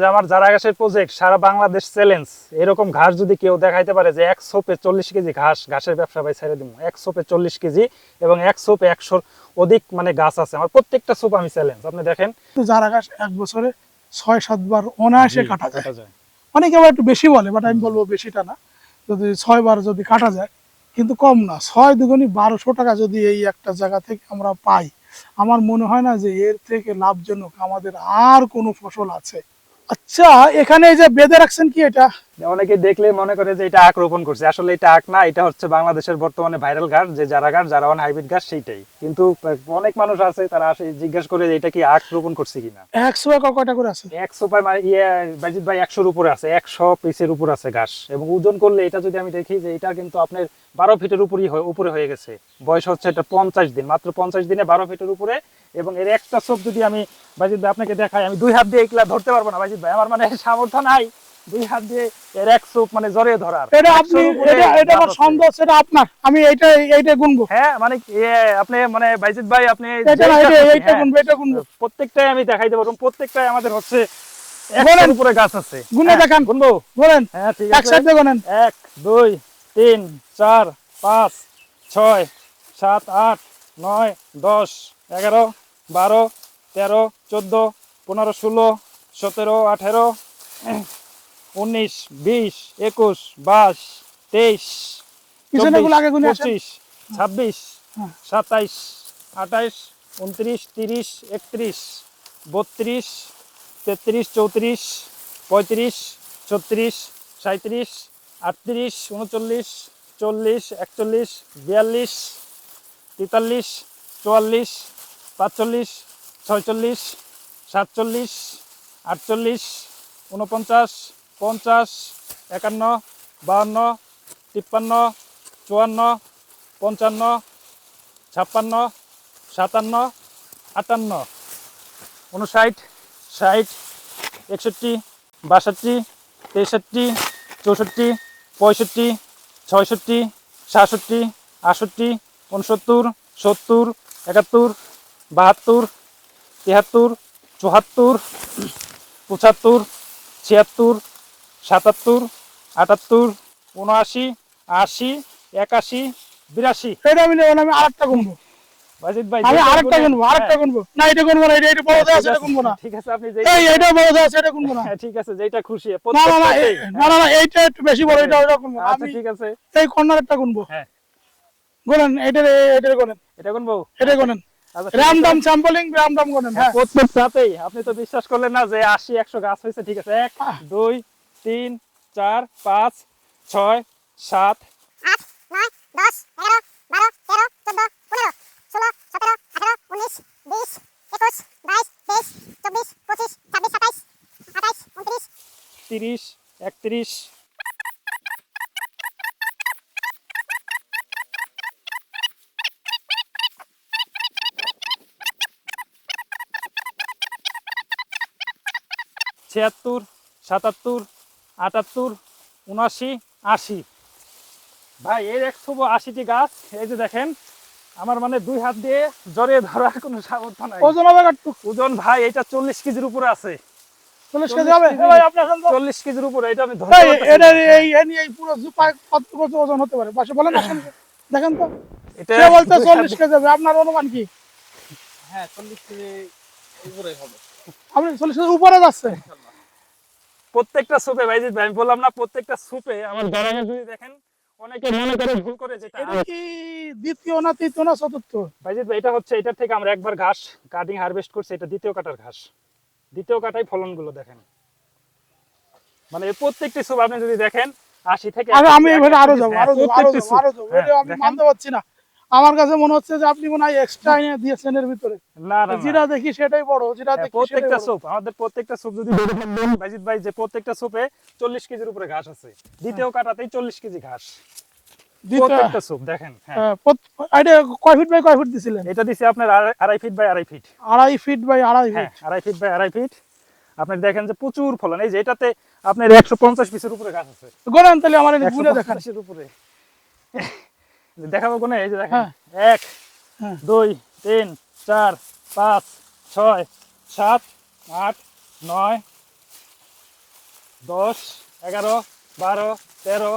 যে আমার যারা ঘাসের প্রজেক্ট সারা বাংলাদেশ চ্যালেঞ্জ এরকম ঘাস যদি কেউ দেখাইতে পারে যে এক সোপে চল্লিশ কেজি ঘাস ঘাসের ব্যবসা ভাই ছেড়ে দিব এক সোপে চল্লিশ কেজি এবং এক সোপে একশোর অধিক মানে গাছ আছে। আমার প্রত্যেকটা সোপ আমি চ্যালেঞ্জ আপনি দেখেন? যারা গাছ এক বছরে ছয় সাতবার অনায়াসে কাটা যায়। কাটা যায়। অনেকে আবার একটু বেশি বলে বাট আমি বলব বেশিটা না। যদি ছয় বার যদি কাটা যায় কিন্তু কম না। ছয় দুগুনি বারোশো টাকা যদি এই একটা জায়গা থেকে আমরা পাই। আমার মনে হয় না যে এর থেকে লাভজনক আমাদের আর কোনো ফসল আছে। আচ্ছা এখানে এই যে বেঁধে রাখছেন কি এটা অনেকে দেখলে মনে করে যে এটা আখ রোপণ করছে। আসলে এটা আখ না এটা হচ্ছে বাংলাদেশের বর্তমানে ভাইরাল ঘাস যে যারা ঘাস যারা হাইব্রিড ঘাস সেইটাই। কিন্তু অনেক মানুষ আছে তারা আসে জিজ্ঞাসা করে যে এটা কি আখ রোপণ করছে কিনা। একশো কয়টা করে আছে? একশো মানে ইয়ে বাজিত ভাই একশোর উপরে আছে একশো পিসের উপর আছে ঘাস। এবং ওজন করলে এটা যদি আমি দেখি যে এটা কিন্তু আপনার বারো ফিটের উপরই হয়ে- উপরে হয়ে গেছে। বয়স হচ্ছে এটা পঞ্চাশ দিন মাত্র পঞ্চাশ দিনে বারো ফিটের উপরে। এবং এর একটা সব যদি আমি বাজিত ভাই আপনাকে দেখাই আমি দুই হাত দিয়ে এগুলা ধরতে পারব না বাজিত ভাই। আমার মানে সামর্থ্য নাই। দুই হাত দিয়ে এর এক সোপ মানে জড়িয়ে ধরার। এটা আপনি এটা এটা আমার সন্দেহ সেটা আপনার। আমি এইটা এইটা গুনবো। হ্যাঁ মানে আপনি মানে বাইজিৎ ভাই আপনি এটা এইটা হ্যাঁ। গুনবো এটা গুনবো। প্রত্যেকটাই আমি দেখাইতে পারব প্রত্যেকটাই আমাদের হচ্ছে বলেন। উপরে গাছ আছে। গুনে হ্যাঁ, দেখান। গুনবো। বলেন হ্যাঁ ঠিক আছে। দিয়ে গুনেন। এক দুই তিন চার পাঁচ ছয় সাত আট নয় দশ এগারো বারো তেরো চোদ্দ পনেরো ষোলো সতেরো আঠেরো উনিশ বিশ একুশ বাইশ তেইশ। পঁচিশ ছাব্বিশ হ্যাঁ। সাতাইশ আঠাইশ উনত্রিশ তিরিশ একত্রিশ বত্রিশ তেত্রিশ চৌত্রিশ পঁয়ত্রিশ ছত্রিশ সাঁত্রিশ আটত্রিশ উনচল্লিশ চল্লিশ একচল্লিশ বিয়াল্লিশ তেতাল্লিশ চুয়াল্লিশ পাঁচচল্লিশ ছয়চল্লিশ সাতচল্লিশ আটচল্লিশ উনপঞ্চাশ পঞ্চাশ, একান্ন, বাহান্ন, তিপ্পান্ন, চুয়ান্ন, পঞ্চান্ন, ছাপ্পান্ন, সাতান্ন, আটান্ন। উনষাট ষাট, একষট্টি, বাষট্টি, তেষট্টি, চৌষট্টি, পঁয়ষট্টি, ছয়ষট্টি, সাতষট্টি, আটষট্টি উনসত্তর সত্তর, একাত্তর, বাহাত্তর তিয়াত্তর চুয়াত্তর পঁচাত্তর, ছিয়াত্তর সাতাত্তর আটাত্তর উনআশি আশি একাশি বিরাশি। আমি আরেকটা গুনব। হ্যাঁ। আপনি হ্যাঁ, এইটা এটা আচ্ছা, হ্যাঁ। আচ্ছা, রামদাম আপনি তো বিশ্বাস করলেন না যে আশি একশো গাছ হয়েছে ঠিক আছে। 1 2 তিন চার পাঁচ ছয় সাত। আট নয় দশ এগারো বারো তেরো চোদ্দ পনেরো ষোলো সতেরো আঠারো উনিশ বিশ একুশ বাইশ তেইশ চব্বিশ পঁচিশ ছাব্বিশ সাতাইশ আঠাইশ উনত্রিশ। তিরিশ একত্রিশ। ছিয়াত্তর সাতাত্তর আটাত্তর উনআশি আশি। ভাই এর একশো আশিটি গাছ এই যে দেখেন আমার মানে দুই হাত দিয়ে জড়িয়ে ধরার কোনো সামর্থ্য নাই। ওজন হবে ওজন ভাই এটা চল্লিশ কেজির উপরে আছে। চল্লিশ চল্লিশ কেজি হবে? কেজি। এ ভাই আপনার সঙ্গে চল্লিশ কেজির উপরে এটা আমি এই পারতেছি এটা না। এই এই এই পুরো কত কত ওজন হতে পারে? পাশে বলেন দেখেন তো। এটা বলতে চল্লিশ কেজি হবে। আপনার অনুমান কি? হ্যাঁ চল্লিশ কেজি উপরে হবে। আপনি চল্লিশ কেজি উপরে যাচ্ছে। প্রত্যেকটা সুপে ভাই আমি বললাম না প্রত্যেকটা সুপে আমার গরমে যদি দেখেন অনেকে মনে করে ভুল করে যেটা এটা কি দ্বিতীয় না তৃতীয় না চতুর্থ? ভাইজিৎ ভাই এটা হচ্ছে এটার থেকে আমরা একবার ঘাস কাটিং হারভেস্ট করছি এটা দ্বিতীয় কাটার ঘাস। দ্বিতীয় কাটাই ফলনগুলো দেখেন। মানে প্রত্যেকটি সুপ আপনি যদি দেখেন আশি থেকে আমি এবারে আরও এক- যাব হ্যাঁ, আরও যাব আরও যাব আরও যাব হ্যাঁ, আমি মানতে পারছি না। আমার কাছে মনে হচ্ছে যে আপনি মনে হয় এক্সট্রা এনে দিয়েছেন এর ভিতরে। না না, দেখি সেটাই বড় জিরা হ্যাঁ, দেখি প্রত্যেকটা। সুপ আমাদের প্রত্যেকটা সুপ যদি ধরে ফেলবেন ভাইজিৎ ভাই যে প্রত্যেকটা সুপে চল্লিশ কেজির উপরে ঘাস আছে। দ্বিতীয় কাটাতেই চল্লিশ কেজি ঘাস। প্রত্যেকটা সুপ দেখেন হ্যাঁ। হ্যাঁ, এটা কয় ফিট বাই কয় ফিট দিছিলেন? এটা দিছে আপনার আড়াই- ফিট বাই আড়াই ফিট আড়াই ফিট বাই আড়াই হ্যাঁ ফিট আড়াই ফিট বাই আড়াই ফিট আপনি দেখেন যে প্রচুর ফলন। এই যে এটাতে আপনার একশো পঞ্চাশ পিসের উপরে গাছ আছে। গোনেন তাহলে আমার ঘুরে দেখান। উপরে। দেখাবো কোনে এই যে দেখেন হ্যাঁ। এক। দুই তিন চার পাঁচ ছয় সাত আট নয় দশ এগারো বারো তেরো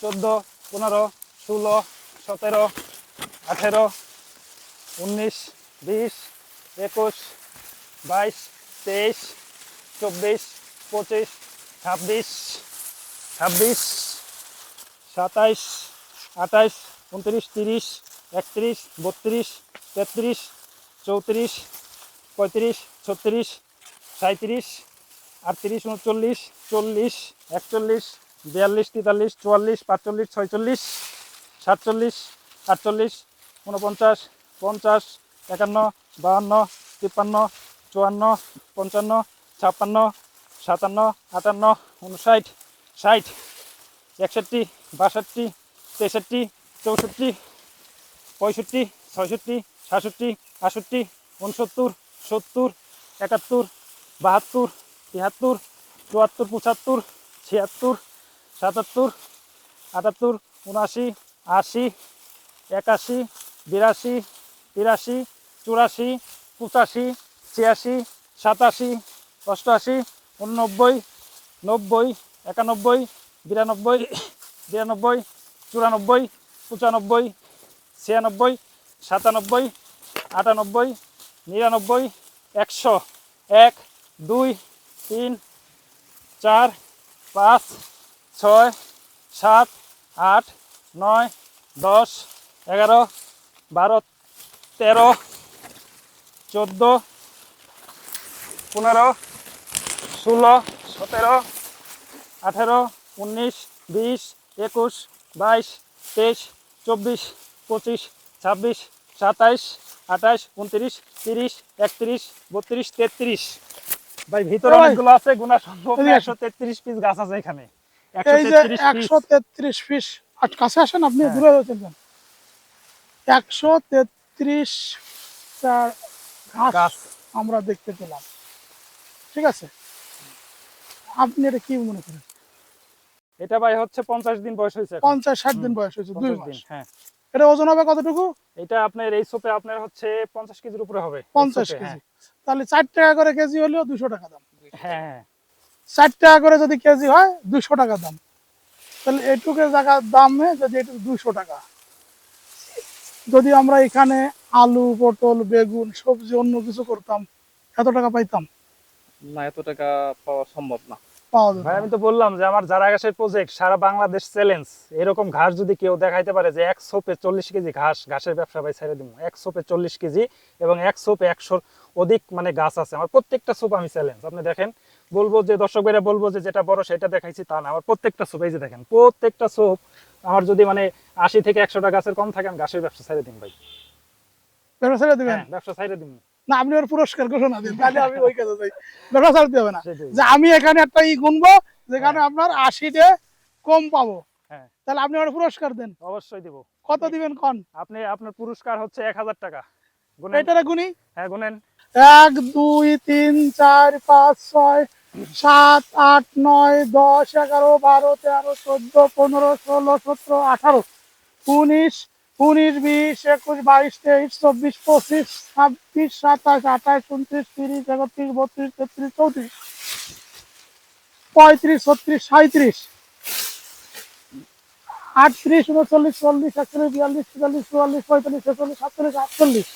চোদ্দ পনেরো ষোলো সতেরো আঠেরো উনিশ বিশ একুশ বাইশ তেইশ চব্বিশ পঁচিশ ছাব্বিশ ছাব্বিশ সাতাইশ আঠাইশ উনত্রিশ, তিরিশ, একত্রিশ, বত্রিশ, তেত্রিশ, চৌত্রিশ, পঁয়ত্রিশ, ছত্রিশ সাঁত্রিশ আটত্রিশ, উনচল্লিশ, চল্লিশ, একচল্লিশ, বিয়াল্লিশ, তেতাল্লিশ, চুয়াল্লিশ, পাঁচচল্লিশ, ছয়চল্লিশ, সাতচল্লিশ, আটচল্লিশ উনপঞ্চাশ পঞ্চাশ, একান্ন, বাহান্ন, তিপ্পান্ন, চুয়ান্ন, পঞ্চান্ন, ছাপ্পান্ন, সাতান্ন, আটান্ন উনষাট ষাট, একষট্টি, বাষট্টি, তেষট্টি চৌষট্টি, পঁয়ষট্টি, ছয়ষট্টি, সাতষট্টি, আটষট্টি উনসত্তর সত্তর, একাত্তর, বাহাত্তর তিয়াত্তর চুয়াত্তর, পঁচাত্তর, ছিয়াত্তর, সাতাত্তর, আটাত্তর, উনআশি, আশি, একাশি, বিরাশি, তিরাশি, চুরাশি, পঁচাশি, ছিয়াশি, সাতাশি, অষ্টআশি, উননব্বই, নব্বই, একানব্বই, বিরানব্বই বিরানব্বই, চুরানব্বই পঁচানব্বই, ছিয়ানব্বই, সাতানব্বই, আটানব্বই, নিরানব্বই, একশো। এক, দুই, তিন, চার, পাঁচ, ছয়, সাত, আট, নয়, দশ, এগারো, বারো, তেরো, চোদ্দ, পনেরো, ষোলো, সতেরো, আঠেরো, উনিশ, বিশ, একুশ, বাইশ, তেইশ চব্বিশ পঁচিশ ছাব্বিশ সাতাইশ আঠাইশ উনত্রিশ তিরিশ একত্রিশ বত্রিশ তেত্রিশ। ভাই ভিতরে অনেকগুলো আছে গুণা সম্ভব একশো তেত্রিশ পিস গাছ আছে এখানে। এই যে 133 piece। একশো তেত্রিশ পিস কাছে আসেন আপনি হ্যাঁ। দূরে রয়েছেন একশো তেত্রিশ গাছ। আমরা দেখতে পেলাম। ঠিক আছে? আপনি এটা কি মনে করেন? এটা ভাই হচ্ছে পঞ্চাশ দিন বয়স হয়েছে এখন। পঞ্চাশ ষাট দিন বয়স হয়েছে দুই 50 মাস। দিন হ্যাঁ। এটা ওজন হবে কতটুকু? এটা আপনার এই সোপে আপনার হচ্ছে পঞ্চাশ কেজির উপরে হবে। এই পঞ্চাশ সোপে, কেজি। তাহলে চার টাকা করে কেজি হলেও দুশো টাকা দাম। হ্যাঁ হ্যাঁ। চার টাকা করে যদি কেজি হয় দুশো টাকা দাম। তাহলে এটুকু জায়গার দামে যদি এটুকু দুশো টাকা। যদি আমরা এখানে আলু পটল বেগুন সবজি অন্য কিছু করতাম এত টাকা পাইতাম? না এত টাকা পাওয়া সম্ভব না। পাওয়া যেত ভাই আমি তো বললাম যে আমার যারা ঘাসের প্রজেক্ট সারা বাংলাদেশ চ্যালেঞ্জ এরকম ঘাস যদি কেউ দেখাইতে পারে যে এক সোপে চল্লিশ কেজি ঘাস ঘাসের ব্যবসা ভাই ছেড়ে দিব এক সোপে চল্লিশ কেজি এবং এক সোপে একশোর অধিক মানে গাছ আছে। আমার প্রত্যেকটা সোপ আমি চ্যালেঞ্জ আপনি দেখেন বলব যে দর্শক ভাইরা বলব যে যেটা বড় সেটা দেখাইছি তা না। আমার প্রত্যেকটা সোপ এই যে দেখেন প্রত্যেকটা সোপ আমার যদি মানে আশি থেকে একশোটা গাছের কম থাকে আমি ঘাসের ব্যবসা ছেড়ে দিন ভাই। ব্যবসা ছেড়ে দিবেন? হ্যাঁ ব্যবসা ছেড়ে দিন না আপনি ওর পুরস্কার ঘোষণা দিন তাহলে আমি ওই কাজে যাই। ব্যবসা ছাড়তে হবে না। যে আমি এখানে একটা ই গুনবো যেখানে আপনার আশিটে কম পাবো। হ্যাঁ। তাহলে আপনি আমার পুরস্কার দেন। অবশ্যই দিব। কত দিবেন কন? আপনি আপনার পুরস্কার হচ্ছে এক হাজার টাকা। এটারে গুনি। হ্যাঁ গুনেন। এক দুই তিন চার পাঁচ ছয় সাত আট নয় দশ এগারো বারো তেরো চোদ্দ পনেরো ষোলো সতেরো আঠারো উনিশ উনিশ, বিশ, একুশ, বাইশ, তেইশ, চব্বিশ, পঁচিশ, ছাব্বিশ, সাতাশ, আঠাশ, উনত্রিশ, তিরিশ, একত্রিশ, বত্রিশ, তেত্রিশ, চৌত্রিশ। পঁয়ত্রিশ, ছত্রিশ সাঁত্রিশ আটত্রিশ, উনচল্লিশ, চল্লিশ, একচল্লিশ, বিয়াল্লিশ তেতাল্লিশ চুয়াল্লিশ, পঁয়তাল্লিশ, ছেচল্লিশ, সাতচল্লিশ, আটচল্লিশ।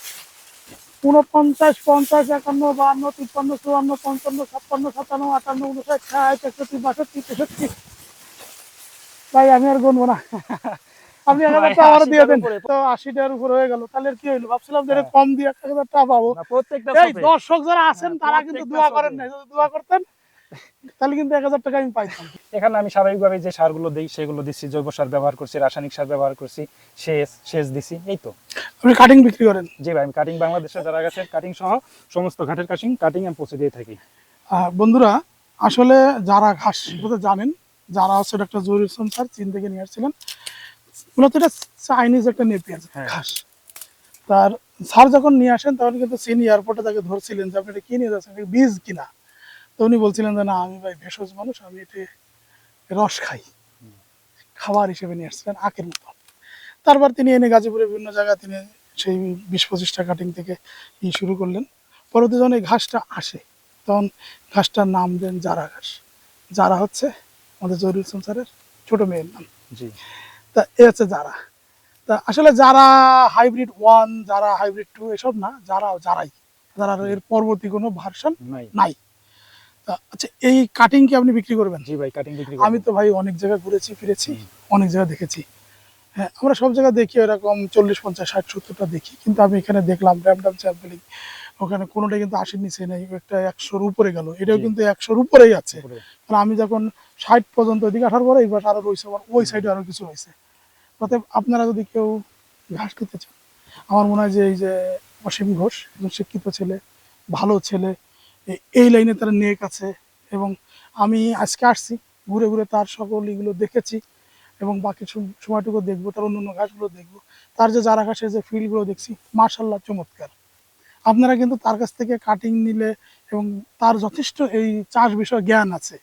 উনপঞ্চাশ পঞ্চাশ, একান্ন, বাহান্ন, তিপ্পান্ন, চুয়ান্ন, পঞ্চান্ন, ছাপ্পান্ন, সাতান্ন, আটান্ন উনষাট ষাট, একষট্টি, বাষট্টি, তেষট্টি। তাই আমি আর গুনবো না। আপনি এক হাজার ভাই, টাকা দিয়ে দেন। তো আশি টাকার উপরে হয়ে গেল। তাহলে কি হইল? ভাবছিলাম যে হ্যাঁ। কম দিয়ে এক হাজার টাকা পাবো। এই দর্শক যারা আছেন হ্যাঁ, তারা কিন্তু দোয়া করেন না যদি দোয়া করতেন তাহলে কিন্তু এক হাজার টাকা আমি পাইতাম। এখানে আমি স্বাভাবিকভাবে যে সারগুলো দিই সেগুলো দিচ্ছি। জৈব সার ব্যবহার করছি রাসায়নিক সার ব্যবহার করছি সেচ সেচ দিছি এই তো। আপনি কাটিং বিক্রি করেন? জি ভাই আমি কাটিং বাংলাদেশে যারা গেছে কাটিং সহ সমস্ত ঘাটের কাটিং কাটিং আমি পৌঁছে দিয়ে থাকি। বন্ধুরা আসলে যারা ঘাস জানেন যারা হচ্ছে ডক্টর জহির ইসলাম স্যার চীন থেকে নিয়ে আসছিলেন মূলত এটা চাইনিজ একটা নেপিয়ার হ্যাঁ। ঘাস তার স্যার যখন নিয়ে আসেন তখন কিন্তু চীন এয়ারপোর্টে তাকে ধরছিলেন যে আপনি এটা কি নিয়ে যাচ্ছেন? বীজ কিনা? তো উনি বলছিলেন যে না আমি ভাই ভেষজ মানুষ আমি এটা রস খাই। খাবার হিসেবে নিয়ে আসছিলেন আখের মতো। তারপর তিনি এনে গাজীপুরের বিভিন্ন জায়গায় তিনি সেই বিশ পঁচিশটা কাটিং থেকে ই শুরু করলেন। পরবর্তী যখন এই ঘাসটা আসে তখন ঘাসটার নাম দেন জারা ঘাস। যারা হচ্ছে আমাদের জহিরুল ইসলাম স্যারের ছোট মেয়ের নাম। জি। তা এ হচ্ছে যারা। তা আসলে যারা হাইব্রিড ওয়ান যারা হাইব্রিড টু এসব না যারা যারাই। যারা এর পরবর্তী কোনো ভার্সন নাই। আচ্ছা এই কাটিং কি আপনি বিক্রি করবেন? জি ভাই কাটিং বিক্রি আমি তো ভাই অনেক জায়গায় ঘুরেছি ফিরেছি অনেক জায়গায় দেখেছি। হ্যাঁ আমরা সব জায়গায় দেখি এরকম চল্লিশ পঞ্চাশ ষাট সত্তরটা দেখি। কিন্তু আমি এখানে দেখলাম র্যামডাম স্যাম্পলিং ওখানে কোনোটাই কিন্তু আশির নিচে নেই একটা একশোর উপরে গেল। এটাও কিন্তু একশোর উপরেই আছে। উপরে। আমি যখন ষাট পর্যন্ত ওইদিকে আসার পরে এইবার আরও রয়েছে আবার ওই সাইডে আরও কিছু রয়েছে। অতএব আপনারা যদি কেউ ঘাস খেতে চান আমার মনে হয় যে এই যে অসীম ঘোষ একজন শিক্ষিত ছেলে ভালো ছেলে এই লাইনে তার নেক আছে এবং আমি আজকে আসছি ঘুরে ঘুরে তার সকল এগুলো দেখেছি এবং বাকি সম- সময়টুকু দেখব তার অন্য অন্য ঘাসগুলো দেখব। তার যে যারা ঘাসের যে ফিল্ডগুলো দেখছি মার্শাল্লাহ চমৎকার। আপনারা কিন্তু তার কাছ থেকে কাটিং নিলে এবং তার যথেষ্ট এই চাষ বিষয়ে জ্ঞান আছে।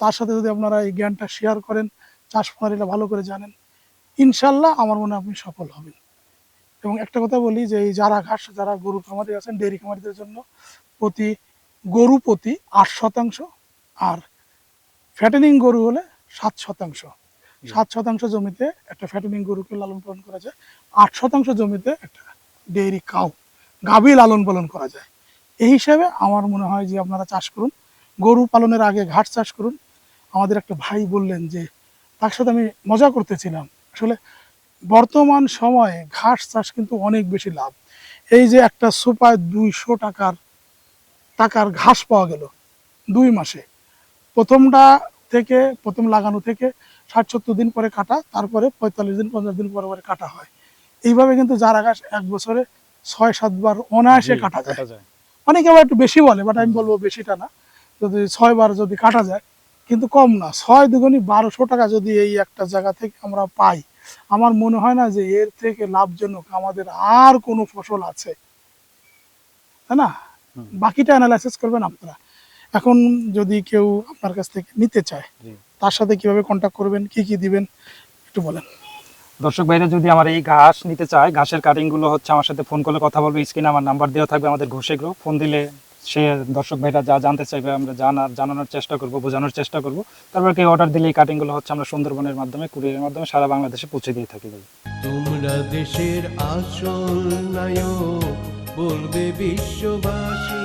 তার সাথে যদি আপনারা এই জ্ঞানটা শেয়ার করেন চাষ প্রণালীটা ভালো করে জানেন ইনশাল্লাহ আমার মনে আপনি সফল হবেন। এবং একটা কথা বলি যে এই যারা ঘাস যারা গরু খামারি আছেন ডেয়ারি খামারিদের জন্য প্রতি গরু প্রতি আট শতাংশ আর ফ্যাটেনিং গরু হলে সাত শতাংশ। সাত শতাংশ জমিতে একটা ফ্যাটেনিং গরুকে লালন পালন করা যায় আট শতাংশ জমিতে একটা ডেয়ারি কাউ গাভী লালন পালন করা যায়। এই হিসাবে আমার মনে হয় যে আপনারা চাষ করুন। গরু পালনের আগে ঘাট চাষ করুন। আমাদের একটা ভাই বললেন যে, তার সাথে আমি মজা করতেছিলাম। আসলে বর্তমান সময়ে ঘাস চাষ কিন্তু অনেক বেশি লাভ। এই যে একটা সুপায় দুইশো টাকার টাকার ঘাস পাওয়া গেল দুই মাসে। প্রথমটা থেকে, প্রথম লাগানো থেকে ষাট সত্তর দিন পরে কাটা, তারপরে পঁয়তাল্লিশ দিন, পঞ্চাশ দিন পরে পরে কাটা হয়। এইভাবে কিন্তু যারা ঘাস এক বছরে ছয় সাতবার অনায়াসে কাটা যায়। অনেকে আবার একটু বেশি বলে বাট আমি বলব বেশিটা না। যদি ছয় বার যদি কাটা যায় কিন্তু কম না। ছয় দুগুনি বারোশো টাকা যদি এই একটা জায়গা থেকে আমরা পাই আমার মনে হয় না যে এর থেকে লাভজনক আমাদের আর কোনো ফসল আছে। তাই না? বাকিটা অ্যানালাইসিস করবেন আপনারা। এখন যদি কেউ আপনার কাছ থেকে নিতে চায় তার সাথে কীভাবে কন্ট্যাক্ট করবেন কি কি দিবেন একটু বলেন। দর্শক ভাইরা, যদি আমার এই ঘাস নিতে চায়, ঘাসের কাটিংগুলো হচ্ছে আমার সাথে ফোন করলে কথা বলবে স্ক্রিনে আমার নাম্বার দেওয়া থাকবে আমাদের ঘোষে গ্রুপ ফোন দিলে সে দর্শক ভাইরা যা জানতে চাইবে, আমরা জানার, জানানোর চেষ্টা করব, বোঝানোর চেষ্টা করব। তারপর কেউ অর্ডার দিলে এই কাটিংগুলো হচ্ছে আমরা সুন্দরবনের মাধ্যমে, কুরিয়ারের মাধ্যমে সারা বাংলাদেশে পৌঁছে দিয়ে থাকি তোমরা দেশের আসল নায়ক, বলবে বিশ্ববাসী।